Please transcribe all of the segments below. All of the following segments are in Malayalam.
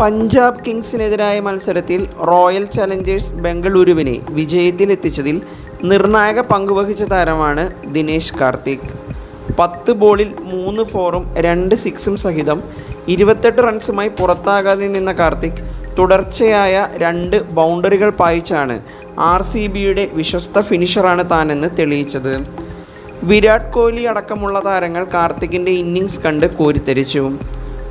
പഞ്ചാബ് കിങ്സിനെതിരായ മത്സരത്തിൽ റോയൽ ചലഞ്ചേഴ്സ് ബംഗളൂരുവിനെ വിജയത്തിലെത്തിച്ചതിൽ നിർണായക പങ്കുവഹിച്ച താരമാണ് ദിനേശ് കാർത്തിക്. പത്ത് ബോളിൽ മൂന്ന് ഫോറും രണ്ട് സിക്സും സഹിതം ഇരുപത്തെട്ട് റൺസുമായി പുറത്താകാതെ നിന്ന കാർത്തിക് തുടർച്ചയായ രണ്ട് ബൗണ്ടറികൾ പായിച്ചാണ് ആർ സി ബിയുടെ വിശ്വസ്ത ഫിനിഷറാണ് താനെന്ന് തെളിയിച്ചത്. വിരാട് കോഹ്ലി അടക്കമുള്ള താരങ്ങൾ കാർത്തിക്കിന്റെ ഇന്നിങ്സ് കണ്ട് കോരിത്തരിച്ചു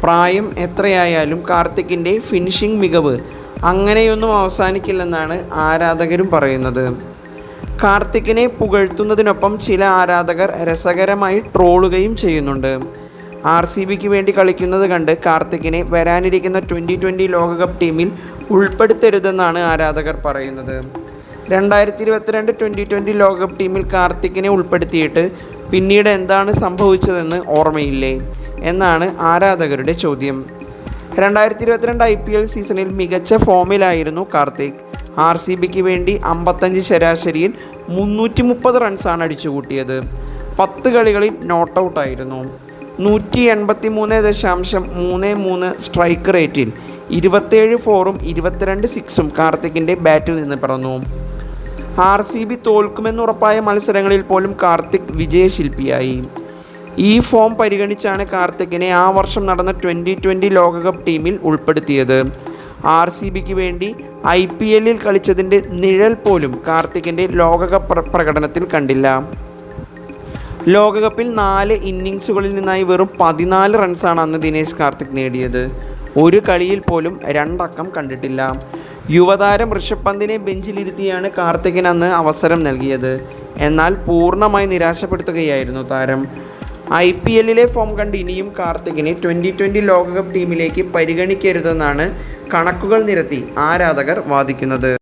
പ്രായം എത്രയായാലും കാർത്തിക്കിന്റെ ഫിനിഷിംഗ് മികവ് അങ്ങനെയൊന്നും അവസാനിക്കില്ലെന്നാണ് ആരാധകരും പറയുന്നത്. കാർത്തിക്കിനെ പുകഴ്ത്തുന്നതിനൊപ്പം ചില ആരാധകർ രസകരമായി ട്രോളുകയും ചെയ്യുന്നുണ്ട്. ആർ സി ബിക്ക് വേണ്ടി കളിക്കുന്നത് കണ്ട് കാർത്തിക്കിനെ വരാനിരിക്കുന്ന ട്വന്റി ട്വന്റി ലോകകപ്പ് ടീമിൽ ഉൾപ്പെടുത്തരുതെന്നാണ് ആരാധകർ പറയുന്നത്. രണ്ടായിരത്തി ഇരുപത്തിരണ്ട് ട്വന്റി ട്വന്റി ലോകകപ്പ് ടീമിൽ കാർത്തിക്കിനെ ഉൾപ്പെടുത്തിയിട്ട് പിന്നീട് എന്താണ് സംഭവിച്ചതെന്ന് ഓർമ്മയില്ലേ? എന്നാണ് ആരാധകരുടെ ചോദ്യം. രണ്ടായിരത്തി ഇരുപത്തിരണ്ട് ഐ പി എൽ സീസണിൽ മികച്ച ഫോമിലായിരുന്നു കാർത്തിക്. ആർ സി ബിക്ക് വേണ്ടി അമ്പത്തഞ്ച് ശരാശരിയിൽ മുന്നൂറ്റി മുപ്പത് റൺസാണ് അടിച്ചുകൂട്ടിയത്. പത്ത് കളികളിൽ നോട്ട് ഔട്ടായിരുന്നു. നൂറ്റി എൺപത്തി മൂന്ന് ദശാംശം മൂന്ന് മൂന്ന് സ്ട്രൈക്ക് റേറ്റിൽ ഇരുപത്തേഴ് ഫോറും ഇരുപത്തിരണ്ട് സിക്സും കാർത്തിക്കിന്റെ ബാറ്റിൽ നിന്ന് പിറന്നു. ആർ സി ബി തോൽക്കുമെന്നുറപ്പായ മത്സരങ്ങളിൽ പോലും കാർത്തിക് വിജയശില്പിയായി. ഈ ഫോം പരിഗണിച്ചാണ് കാർത്തിക്കിനെ ആ വർഷം നടന്ന ട്വന്റി ട്വന്റി ലോകകപ്പ് ടീമിൽ ഉൾപ്പെടുത്തിയത്. ആർ സി ബിക്ക് വേണ്ടി ഐ പി എല്ലിൽ കളിച്ചതിന്റെ നിഴൽ പോലും കാർത്തിക്കിന്റെ ലോകകപ്പ് പ്ര- പ്രകടനത്തിൽ കണ്ടില്ല. ലോകകപ്പിൽ നാല് ഇന്നിങ്സുകളിൽ നിന്നായി വെറും പതിനാല് റൺസാണ് അന്ന് ദിനേശ് കാർത്തിക് നേടിയത്. ഒരു കളിയിൽ പോലും രണ്ടക്കം കണ്ടിട്ടില്ല. യുവതാരം ഋഷഭ് പന്തിനെ ബെഞ്ചിലിരുത്തിയാണ് കാർത്തികിന് അന്ന് അവസരം നൽകിയത്. എന്നാൽ പൂർണമായി നിരാശപ്പെടുത്തുകയായിരുന്നു താരം. ഐ പി എല്ലിലെ ഫോം കണ്ട് ഇനിയും കാർത്തികിനെ ട്വന്റി ട്വന്റി ലോകകപ്പ് ടീമിലേക്ക് പരിഗണിക്കരുതെന്നാണ് കണക്കുകൾ നിരത്തി ആരാധകർ വാദിക്കുന്നത്.